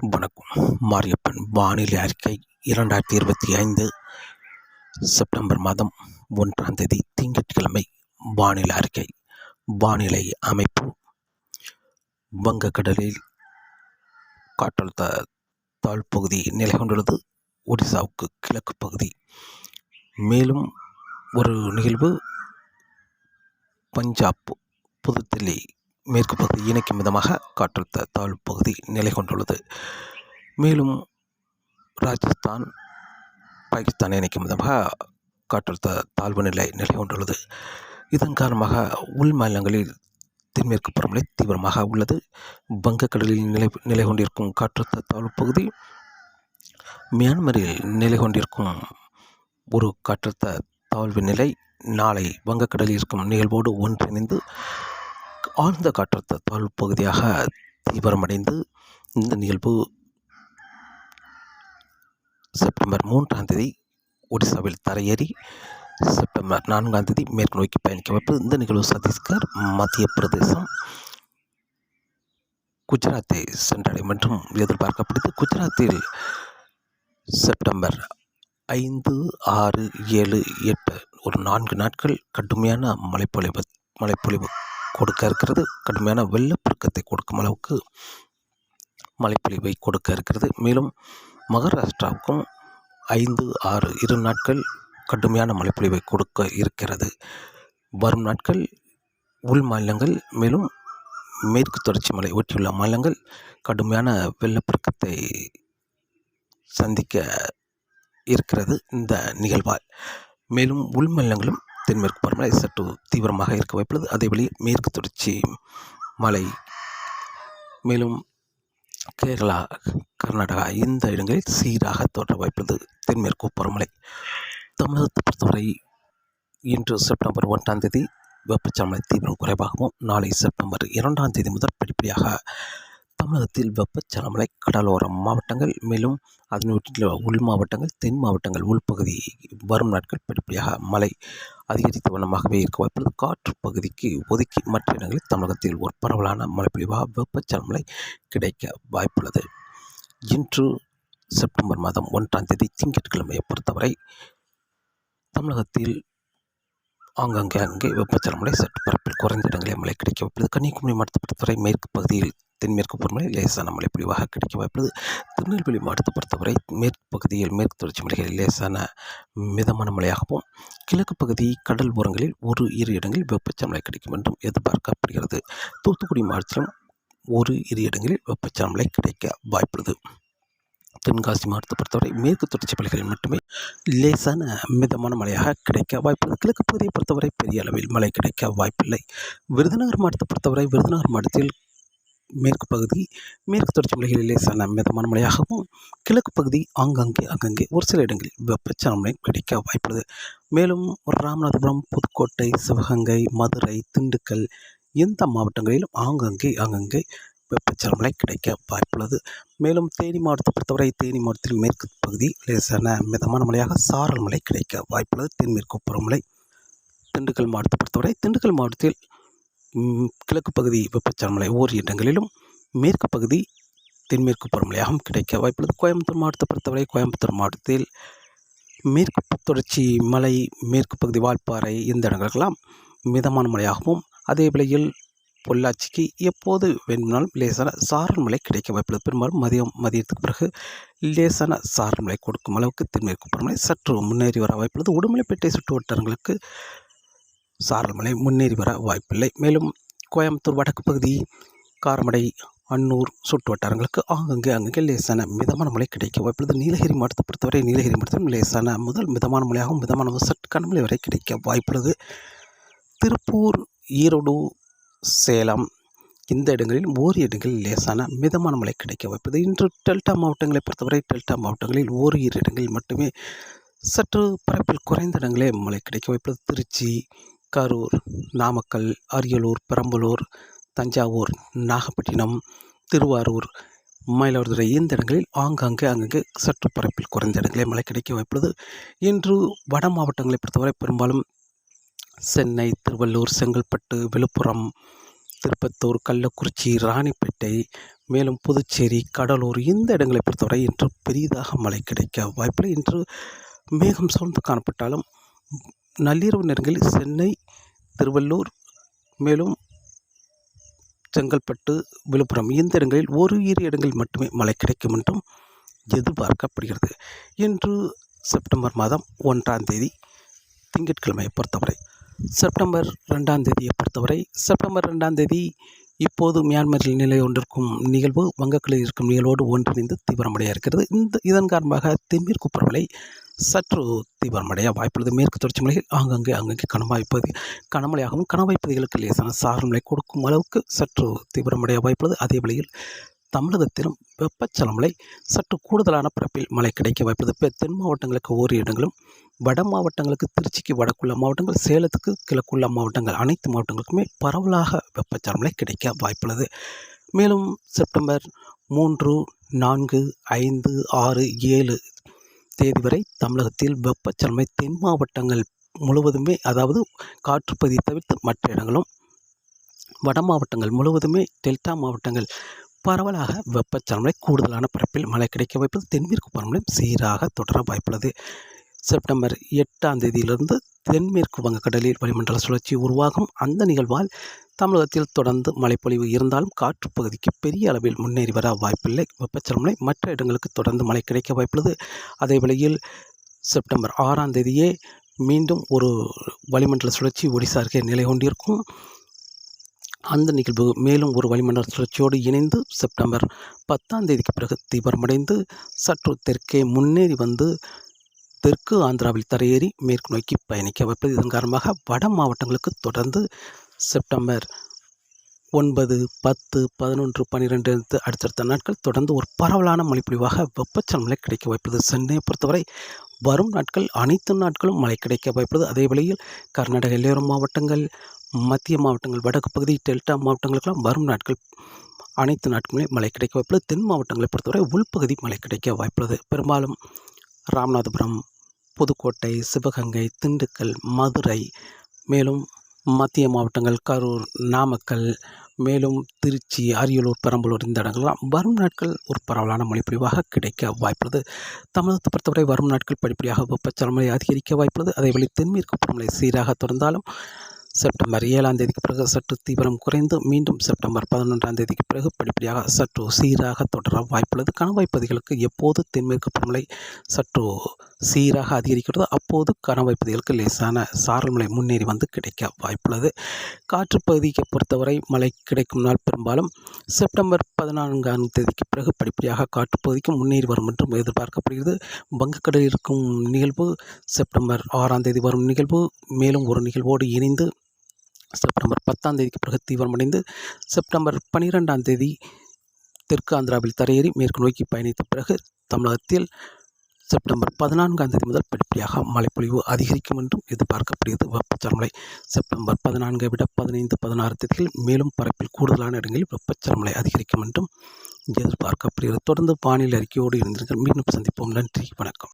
வணக்கம். மாரியப்பன் வானிலை அறிக்கை இரண்டாயிரத்தி இருபத்தி ஐந்து செப்டம்பர் மாதம் ஒன்றாம் தேதி திங்கட்கிழமை. வானிலை அறிக்கை. வானிலை அமைப்பு. வங்கக்கடலில் காற்றழுத்த தாழ்ப்பகுதி நிலை கொண்டுள்ளது ஒடிசாவுக்கு கிழக்கு பகுதி. மேலும் ஒரு நிகழ்வு பஞ்சாப் புதுதில்லி மேற்கு பகுதி இணைக்கும் விதமாக காற்றழுத்த தாழ்வு பகுதி நிலை கொண்டுள்ளது மேலும் ராஜஸ்தான் பாகிஸ்தான் இணைக்கும் விதமாக காற்றழுத்த தாழ்வு நிலை நிலை கொண்டுள்ளது இதன் காரணமாக உள் மாநிலங்களில் தென்மேற்கு பருவமழை தீவிரமாக உள்ளது. வங்கக்கடலில் நிலை நிலை கொண்டிருக்கும் காற்றழுத்த தாழ்வு பகுதி மியான்மரில் நிலை கொண்டிருக்கும் ஒரு காற்றழுத்த தாழ்வு நிலை நாளை வங்கக்கடலில் இருக்கும் நிகழ்வோடு ஒன்றிணைந்து ஆழ்ந்த காற்றழுத்த தாழ்வு பகுதியாக தீவிரமடைந்து இந்த நிகழ்வு செப்டம்பர் மூன்றாம் தேதி ஒடிசாவில் தரையேறி செப்டம்பர் நான்காம் தேதி மேற்கு நோக்கி பயணிக்க வைப்பு. இந்த நிகழ்வு சத்தீஸ்கர் மத்திய பிரதேசம் குஜராத்தை சென்றடையும் என்றும் எதிர்பார்க்கப்படுது குஜராத்தில் செப்டம்பர் ஐந்து ஆறு ஏழு எட்டு ஒரு நான்கு நாட்கள் கடுமையான மழைப்பொழிவு மழைப்பொழிவு கொடுக்க இருக்கிறது. கடுமையான வெள்ளப்பெருக்கத்தை கொடுக்கும் அளவுக்கு மழைப்பொழிவை கொடுக்க இருக்கிறது. மேலும் மகாராஷ்டிராவுக்கும் ஐந்து ஆறு இரு நாட்கள் கடுமையான மழைப்பொழிவை கொடுக்க இருக்கிறது. வரும் நாட்கள் உள் மாநிலங்கள் மேலும் மேற்கு தொடர்ச்சி மலை ஒட்டியுள்ள மாநிலங்கள் கடுமையான வெள்ளப்பெருக்கத்தை சந்திக்க இருக்கிறது இந்த நிகழ்வால். மேலும் உள் மாநிலங்களும் தென்மேற்கு பருவமழை சற்று தீவிரமாக இருக்க வாய்ப்புள்ளது. அதேவழி மேற்கு தொடர்ச்சி மலை மேலும் கேரளா கர்நாடகா இந்த இடங்களில் சீராக தொடர வாய்ப்புள்ளது. தென்மேற்கு பருவமழை தமிழகத்தை பொறுத்தவரை இன்று செப்டம்பர் ஒன்றாம் தேதி வெப்பச்சலனை தீவிரம் குறைவாகவும் நாளை செப்டம்பர் இரண்டாம் தேதி முதல் படிப்படியாக தமிழகத்தில் வெப்பச்சலமலை கடலோர மாவட்டங்கள் மேலும் அதனுடைய உள் மாவட்டங்கள் தென் மாவட்டங்கள் உள்பகுதி வரும் நாட்கள் படிப்படியாக மழை அதிகரித்த வண்ணமாகவே இருக்க வாய்ப்புள்ளது காற்று பகுதிக்கு ஒதுக்கி மற்ற இடங்களில் தமிழகத்தில் ஒரு பரவலான மழை பொழிவாக வெப்பச்சலமலை கிடைக்க வாய்ப்புள்ளது. இன்று செப்டம்பர் மாதம் ஒன்றாம் தேதி திங்கட்கிழமையை பொறுத்தவரை தமிழகத்தில் ஆங்காங்கே அங்கே வெப்பச்சலமலை சற்று பரப்பில் குறைந்த இடங்களில் மழை கிடைக்க வாய்ப்புள்ளது. கன்னியாகுமரி மாவட்டத்தை பொறுத்தவரை மேற்கு பகுதியில் தென்மேற்கு பருவமழை லேசான மழை பொழிவாக கிடைக்க வாய்ப்புள்ளது. திருநெல்வேலி மாவட்டத்தை பொறுத்தவரை மேற்கு பகுதியில் மேற்கு தொடர்ச்சி மலைகளில் லேசான மிதமான மழையாகவும் கிழக்கு பகுதி கடல் ஓரங்களில் ஒரு இரு இடங்களில் வெப்பச்சமலை கிடைக்கும் என்றும் எதிர்பார்க்கப்படுகிறது. தூத்துக்குடி மாவட்டத்திலும் ஒரு இரு இடங்களில் வெப்பச்சமலை கிடைக்க வாய்ப்புள்ளது. தென்காசி மாவட்டத்தை பொறுத்தவரை மேற்கு தொடர்ச்சி மலைகளில் மட்டுமே லேசான மிதமான மழையாக கிடைக்க வாய்ப்புள்ளது. கிழக்கு பகுதியை பொறுத்தவரை பெரிய அளவில் மழை கிடைக்க வாய்ப்பில்லை. விருதுநகர் மாவட்டத்தை பொறுத்தவரை விருதுநகர் மாவட்டத்தில் மேற்கு பகுதி மேற்கு தொடர்ச்சி மலைகளில் லேசான மிதமான மழையாகவும் கிழக்கு பகுதி ஆங்காங்கே அங்கங்கே ஒரு சில இடங்களில் வெப்பச்சலன கிடைக்க வாய்ப்புள்ளது. மேலும் ராமநாதபுரம் புதுக்கோட்டை சிவகங்கை மதுரை திண்டுக்கல் இந்த மாவட்டங்களிலும் ஆங்காங்கே ஆங்கங்கே வெப்பச்சலமலை கிடைக்க வாய்ப்புள்ளது. மேலும் தேனி மாவட்டத்தை பொறுத்தவரை தேனி மாவட்டத்தில் மேற்கு பகுதி லேசான மிதமான மழையாக சாரல் மழை கிடைக்க வாய்ப்புள்ளது. தென்மேற்கு பருவமழை திண்டுக்கல் மாவட்டத்தை பொறுத்தவரை திண்டுக்கல் மாவட்டத்தில் கிழக்கு பகுதி வெப்பச்சலமலை ஓர் இடங்களிலும் மேற்கு பகுதி தென்மேற்கு பருவமழையாகவும் கிடைக்க வாய்ப்புள்ளது. கோயம்புத்தூர் மாவட்டத்தை பொறுத்தவரை கோயம்புத்தூர் மாவட்டத்தில் மேற்கு தொடர்ச்சி மலை மேற்கு பகுதி வால்பாறை இந்த இடங்களுக்கெல்லாம் மிதமான மழையாகவும் அதே வேளையில் பொள்ளாச்சிக்கு எப்போது வேண்டுமானாலும் லேசான சாரல் மழை கிடைக்க வாய்ப்புள்ளது. பெரும்பாலும் மதியம் மதியத்துக்கு பிறகு லேசான சாரல் மழை கொடுக்கும் அளவுக்கு தென்மேற்கு பருவமழை சற்று முன்னேறி வர வாய்ப்புள்ளது. உடுமலைப்பேட்டை சுற்று வட்டாரங்களுக்கு சாரல் மழை முன்னேறி வர வாய்ப்பில்லை. மேலும் கோயம்புத்தூர் வடக்கு பகுதி காரமடை அன்னூர் சுற்று வட்டாரங்களுக்கு ஆங்கங்கே அங்கங்கே லேசான மிதமான மழை கிடைக்க வாய்ப்புள்ளது. நீலகிரி மாவட்டத்தை பொறுத்தவரை நீலகிரி மாவட்டத்தில் லேசான முதல் மிதமான மழையாகவும் மிதமான சற்று கனமழை வரை கிடைக்க வாய்ப்புள்ளது. திருப்பூர் ஈரோடு சேலம் இந்த இடங்களில் ஓரிரு இடங்களில் லேசான மிதமான மழை கிடைக்க வாய்ப்புள்ளது. இன்று டெல்டா மாவட்டங்களை பொறுத்தவரை டெல்டா மாவட்டங்களில் ஓரிரு இடங்களில் மட்டுமே சற்று பரப்பில் குறைந்த இடங்களே மழை கிடைக்க வாய்ப்புள்ளது. திருச்சி கரூர் நாமக்கல் அரியலூர் பெரம்பலூர் தஞ்சாவூர் நாகப்பட்டினம் திருவாரூர் மயிலாடுதுறை இந்த இடங்களில் ஆங்காங்கே அங்கங்கே சற்று பரப்பில் குறைந்த இடங்களே மழை கிடைக்க வாய்ப்புள்ளது. இன்று வட மாவட்டங்களை பொறுத்தவரை பெரும்பாலும் சென்னை திருவள்ளூர் செங்கல்பட்டு விழுப்புரம் திருப்பத்தூர் கள்ளக்குறிச்சி ராணிப்பேட்டை மேலும் புதுச்சேரி கடலூர் இந்த இடங்களை பொறுத்தவரை இன்று பெரிதாக மழை கிடைக்க வாய்ப்பில்லை. இன்று மேகம் சூழ்ந்து காணப்பட்டாலும் நள்ளிரவு நேரங்களில் சென்னை திருவள்ளூர் மேலும் செங்கல்பட்டு விழுப்புரம் இந்த இடங்களில் ஒரு இரு இடங்களில் மட்டுமே மழை கிடைக்கும் என்றும் எதிர்பார்க்கப்படுகிறது. இன்று செப்டம்பர் மாதம் ஒன்றாம் தேதி திங்கட்கிழமையை பொறுத்தவரை செப்டம்பர் ரெண்டாம் தேதியை பொறுத்தவரை செப்டம்பர் ரெண்டாம் தேதி இப்போது மியான்மரில் நிலை ஒன்றிருக்கும் நிகழ்வு வங்கக்கடலில் இருக்கும் நிகழ்வோடு ஒன்றிணைந்து தீவிரமடைய இருக்கிறது இந்த இதன் காரணமாக தென்மேற்கு பருவமழை சற்று தீவிரமடைய வாய்ப்புள்ளது. மேற்கு தொடர்ச்சி மலையில் ஆங்கங்கே அங்கங்கே கனமழை கனமழையாகவும் கனவை லேசான சாரநிலை கொடுக்கும் அளவுக்கு சற்று தீவிரமடைய வாய்ப்புள்ளது. அதே வழியில் தமிழகத்திலும் வெப்பச்சலமலை சற்று கூடுதலான பரப்பில் மழை கிடைக்க வாய்ப்புள்ளது. தென் மாவட்டங்களுக்கு ஓரிரு இடங்களும் வட மாவட்டங்களுக்கு திருச்சிக்கு வடக்குள்ள மாவட்டங்கள் சேலத்துக்கு கிழக்குள்ள மாவட்டங்கள் அனைத்து மாவட்டங்களுக்குமே பரவலாக வெப்பச்சலமலை கிடைக்க வாய்ப்புள்ளது. மேலும் செப்டம்பர் மூன்று நான்கு ஐந்து ஆறு ஏழு தேதி வரை தமிழகத்தில் வெப்பச்சலமை தென் மாவட்டங்கள் முழுவதுமே அதாவது காற்றுப்பகுதியை தவிர்த்து மற்ற இடங்களும் வட மாவட்டங்கள் முழுவதுமே டெல்டா மாவட்டங்கள் பரவலாக வெப்பச்சலமை கூடுதலான பரப்பில் மழை கிடைக்க வாய்ப்பது தென்மேற்கு பருவமழை சீராக தொடர வாய்ப்புள்ளது. செப்டம்பர் எட்டாம் தேதியிலிருந்து தென்மேற்கு வங்கக்கடலில் வளிமண்டல சுழற்சி உருவாகும். அந்த நிகழ்வால் தமிழகத்தில் தொடர்ந்து மழைப்பொழிவு இருந்தாலும் காற்று பகுதிக்கு பெரிய அளவில் முன்னேறி வர வாய்ப்பில்லை. வெப்பச்சலமலை மற்ற இடங்களுக்கு தொடர்ந்து மழை கிடைக்க வாய்ப்புள்ளது. அதே வேளையில் செப்டம்பர் ஆறாம் தேதியே மீண்டும் ஒரு வளிமண்டல சுழற்சி ஒடிசா அருகே நிலை கொண்டிருக்கும். அந்த நிகழ்வு மேலும் ஒரு வளிமண்டல சுழற்சியோடு இணைந்து செப்டம்பர் பத்தாம் தேதிக்கு பிறகு தீவிரமடைந்து சற்று தெற்கே முன்னேறி வந்து தெற்கு ஆந்திராவில் தரையேறி மேற்கு நோக்கி பயணிக்க வைப்பது. இதன் காரணமாக வட மாவட்டங்களுக்கு தொடர்ந்து செப்டம்பர் ஒன்பது பத்து பதினொன்று பன்னிரெண்டு அடுத்தடுத்த நாட்கள் தொடர்ந்து ஒரு பரவலான மழைப்பொழிவாக வெப்பச்சலமலை கிடைக்க வாய்ப்பது சென்னையை பொறுத்தவரை வரும் நாட்கள் அனைத்து நாட்களும் மழை கிடைக்க வாய்ப்பது அதே வேளையில் கர்நாடக எல்லையோர மாவட்டங்கள் மத்திய மாவட்டங்கள் வடக்கு பகுதி டெல்டா மாவட்டங்களுக்கெல்லாம் வரும் நாட்கள் அனைத்து நாட்களுமே மழை கிடைக்க வாய்ப்புள்ளது தென் மாவட்டங்களை பொறுத்தவரை உள்பகுதி மழை கிடைக்க வாய்ப்புள்ளது. பெரும்பாலும் ராமநாதபுரம் புதுக்கோட்டை சிவகங்கை திண்டுக்கல் மதுரை மேலும் மத்திய மாவட்டங்கள் கரூர் நாமக்கல் மேலும் திருச்சி அரியலூர் பெரம்பலூர் இந்த இடங்கள்லாம் வரும் நாட்கள் ஒரு பரவலான மொழிப்பொழிவாக கிடைக்க வாய்ப்புள்ளது. தமிழகத்தை பொறுத்தவரை வரும் நாட்கள் படிப்படியாக வெப்பச்சலமலை அதிகரிக்க வாய்ப்புள்ளது. அதேவேளை தென்மேற்கு புறமலை சீராக தொடர்ந்தாலும் செப்டம்பர் ஏழாம் தேதிக்கு பிறகு சற்று தீவிரம் குறைந்து மீண்டும் செப்டம்பர் பதினொன்றாம் தேதிக்கு பிறகு படிப்படியாக சற்று சீராக தொடர வாய்ப்புள்ளது. கணவாய் பகுதிகளுக்கு எப்போது தென்மேற்கு பருவமழை சற்று சீராக அதிகரிக்கிறதோ அப்போது கணவாய் பகுதிகளுக்கு லேசான சாரல் மழை முன்னேறி வந்து கிடைக்க வாய்ப்புள்ளது. காற்று பகுதியை பொறுத்தவரை மழை கிடைக்கும் நாள் பெரும்பாலும் செப்டம்பர் பதினான்காம் தேதிக்கு பிறகு படிப்படியாக காற்றுப்பகுதிக்கு முன்னேறி வரும் என்றும் எதிர்பார்க்கப்படுகிறது. வங்கக்கடலில் இருக்கும் நிகழ்வு செப்டம்பர் ஆறாம் தேதி வரும் நிகழ்வு. மேலும் ஒரு நிகழ்வோடு இணைந்து செப்டம்பர் பத்தாம் தேதிக்கு பிறகு தீவிரமடைந்து செப்டம்பர் பனிரெண்டாம் தேதி தெற்கு ஆந்திராவில் தரையேறி மேற்கு நோக்கி பயணித்த பிறகு தமிழகத்தில் செப்டம்பர் பதினான்காம் தேதி முதல் படிப்படியாக மழைப்பொழிவு அதிகரிக்கும் என்றும் எதிர்பார்க்கப்படுகிறது. வெப்பச்சலமலை செப்டம்பர் பதினான்கை விட பதினைந்து பதினாறு தேதிகளில் மேலும் பரப்பில் கூடுதலான இடங்களில் வெப்பச்சலமலை அதிகரிக்கும் என்றும் எதிர்பார்க்கப்படுகிறது. தொடர்ந்து வானிலை அறிக்கையோடு இருந்தீர்கள் மீண்டும் சந்திப்போம். நன்றி. வணக்கம்.